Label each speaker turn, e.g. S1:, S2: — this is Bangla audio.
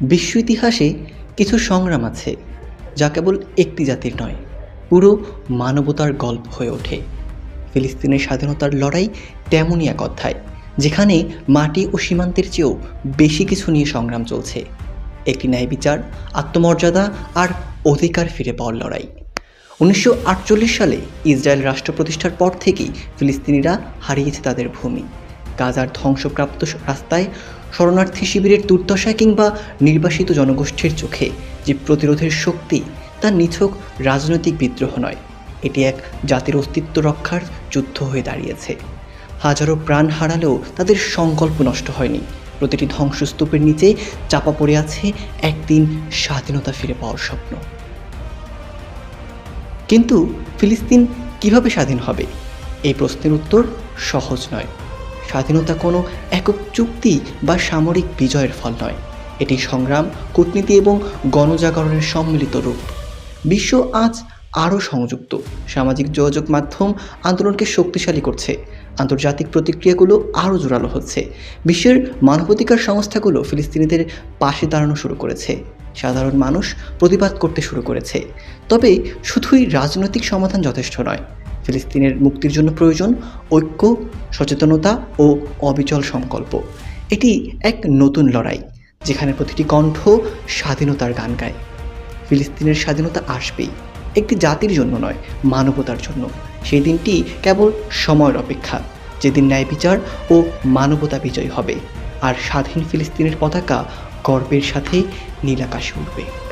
S1: বিশ্ব ইতিহাসে কিছু সংগ্রাম আছে যা কেবল একটি জাতির নয়, পুরো মানবতার গল্প হয়ে ওঠে। ফিলিস্তিনের স্বাধীনতার লড়াই তেমনই এক অধ্যায়, যেখানে মাটি ও সীমান্তের চেয়েও বেশি কিছু নিয়ে সংগ্রাম চলছে। একটি ন্যায় বিচার, আত্মমর্যাদা আর অধিকার ফিরে পাওয়ার লড়াই। উনিশশো আটচল্লিশ সালে ইসরায়েল রাষ্ট্র প্রতিষ্ঠার পর থেকেই ফিলিস্তিনিরা হারিয়েছে তাদের ভূমি। গাজার ধ্বংসপ্রাপ্ত রাস্তায় শরণার্থী শিবিরের দুর্দশা কিংবা নির্বাসিত জনগোষ্ঠীর চোখে যে প্রতিরোধের শক্তি, তা নিছক রাজনৈতিক বিদ্রোহ নয়। এটি এক জাতির অস্তিত্ব রক্ষার যুদ্ধ হয়ে দাঁড়িয়েছে। হাজারো প্রাণ হারালেও তাদের সংকল্প নষ্ট হয়নি। প্রতিটি ধ্বংসস্তূপের নিচে চাপা পড়ে আছে একদিন স্বাধীনতা ফিরে পাওয়ার স্বপ্ন। কিন্তু ফিলিস্তিন কীভাবে স্বাধীন হবে? এই প্রশ্নের উত্তর সহজ নয়। স্বাধীনতা কোনো একক চুক্তি বা সামরিক বিজয়ের ফল নয়। এটি সংগ্রাম, কূটনীতি এবং গণজাগরণের সম্মিলিত রূপ। বিশ্ব আজ আরও সংযুক্ত। সামাজিক যোগাযোগ মাধ্যম আন্দোলনকে শক্তিশালী করছে। আন্তর্জাতিক প্রতিক্রিয়াগুলো আরও জোরালো হচ্ছে। বিশ্বের মানবাধিকার সংস্থাগুলো ফিলিস্তিনিদের পাশে দাঁড়ানো শুরু করেছে। সাধারণ মানুষ প্রতিবাদ করতে শুরু করেছে। তবে শুধুই রাজনৈতিক সমাধান যথেষ্ট নয়। ফিলিস্তিনের মুক্তির জন্য প্রয়োজন ঐক্য, সচেতনতা ও অবিচল সংকল্প। এটি এক নতুন লড়াই, যেখানে প্রতিটি কণ্ঠ স্বাধীনতার গান গায়। ফিলিস্তিনের স্বাধীনতা আসবেই, একটি জাতির জন্য নয়, মানবতার জন্য। সেই দিনটি কেবল সময়ের অপেক্ষা, যেদিন ন্যায় বিচার ও মানবতা বিজয় হবে। আর স্বাধীন ফিলিস্তিনের পতাকা গর্বের সাথে নীলাকাশে উঠবে।